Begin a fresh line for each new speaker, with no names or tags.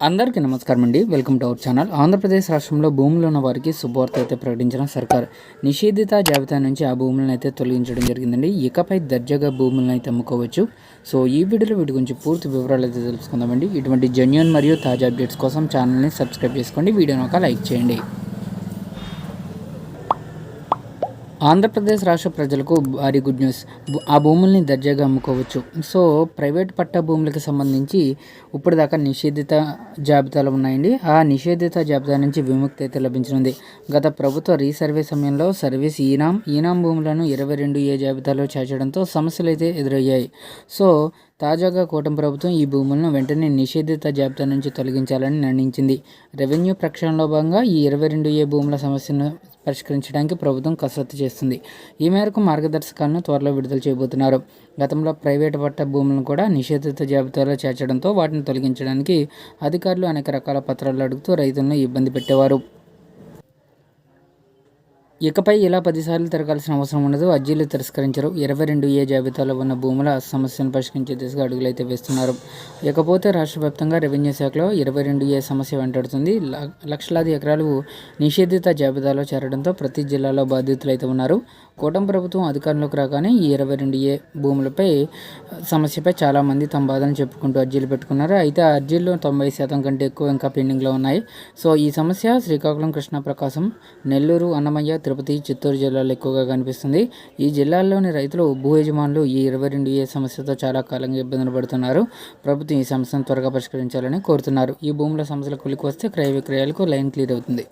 అందరికీ నమస్కారం అండి. Welcome to our channel. Andhra Pradesh రాష్ట్రంలో భూములు ఉన్న వారికి శుభవార్త అయితే ప్రకటించిన సర్కార్. నిషేధిత జాబితా నుంచి ఆ భూములను అయితే తొలగించడం జరిగిందండి. ఇకపై దర్జాగా భూములను అయితే అమ్ముకోవచ్చు. సో ఈ వీడియోలో వీటి గురించి పూర్తి వివరాలు అయితే తెలుసుకుందామండి. ఇటువంటి జెన్యున్ మరియు తాజా అప్డేట్స్ కోసం ఛానల్ని సబ్స్క్రైబ్ చేసుకోండి. వీడియోని ఒక లైక్ చేయండి. ఆంధ్రప్రదేశ్ రాష్ట్ర ప్రజలకు భారీ గుడ్ న్యూస్. ఆ భూముల్ని దర్జాగా అమ్ముకోవచ్చు. సో ప్రైవేట్ పట్టా భూములకు సంబంధించి ఇప్పటిదాకా నిషేధిత జాబితాలు ఉన్నాయండి. ఆ నిషేధిత జాబితా నుంచి విముక్తి అయితే లభించనుంది. గత ప్రభుత్వ రీసర్వే సమయంలో సర్వీస్ ఈనాం ఈనాం భూములను ఇరవై రెండు ఏ జాబితాలో చేర్చడంతో సమస్యలు అయితే ఎదురయ్యాయి. సో తాజాగా కూటమి ప్రభుత్వం ఈ భూములను వెంటనే నిషేధిత జాబితా నుంచి తొలగించాలని నిర్ణయించింది. రెవెన్యూ ప్రక్షాళనలో భాగంగా ఈ ఇరవై రెండు ఏ భూముల సమస్యను పరిష్కరించడానికి ప్రభుత్వం కసరత్తు చేస్తుంది. ఈ మేరకు మార్గదర్శకాలను త్వరలో విడుదల చేయబోతున్నారు. గతంలో ప్రైవేటు పట్ట భూములను కూడా నిషేధిత జాబితాలో చేర్చడంతో వాటిని తొలగించడానికి అధికారులు అనేక రకాల పత్రాలు అడుగుతూ రైతులను ఇబ్బంది పెట్టేవారు. ఇకపై ఇలా పదిసార్లు తిరగాల్సిన అవసరం ఉండదు. అర్జీలు తిరస్కరించరు. ఇరవై రెండు ఏ జాబితాలో ఉన్న భూముల సమస్యను పరిష్కరించే దిశగా అడుగులైతే వేస్తున్నారు. ఇకపోతే రాష్ట్ర వ్యాప్తంగా రెవెన్యూ శాఖలో ఇరవై రెండు ఏ సమస్య వెంటాడుతుంది. లక్షలాది ఎకరాలు నిషేధిత జాబితాలో చేరడంతో ప్రతి జిల్లాలో బాధితులైతే అయితే ఉన్నారు. కూటమి ప్రభుత్వం అధికారంలోకి రాగానే ఈ ఇరవై రెండు ఏ భూములపై సమస్యపై చాలామంది తమ బాధను చెప్పుకుంటూ అర్జీలు పెట్టుకున్నారు. అయితే ఆ అర్జీల్లో తొంభై శాతం కంటే ఎక్కువ ఇంకా పెండింగ్లో ఉన్నాయి. సో ఈ సమస్య శ్రీకాకుళం కృష్ణా ప్రకాశం నెల్లూరు అన్నమయ్య తిరుపతి చిత్తూరు జిల్లాలో ఎక్కువగా కనిపిస్తుంది. ఈ జిల్లాల్లోని రైతులు భూ యజమానులు ఈ ఇరవై రెండు ఏ సమస్యతో చాలా కాలంగా ఇబ్బందులు పడుతున్నారు. ప్రభుత్వం ఈ సమస్యను త్వరగా పరిష్కరించాలని కోరుతున్నారు. ఈ భూముల సమస్యల కొలికి వస్తే క్రయ విక్రయాలకు లైన్ క్లియర్ అవుతుంది.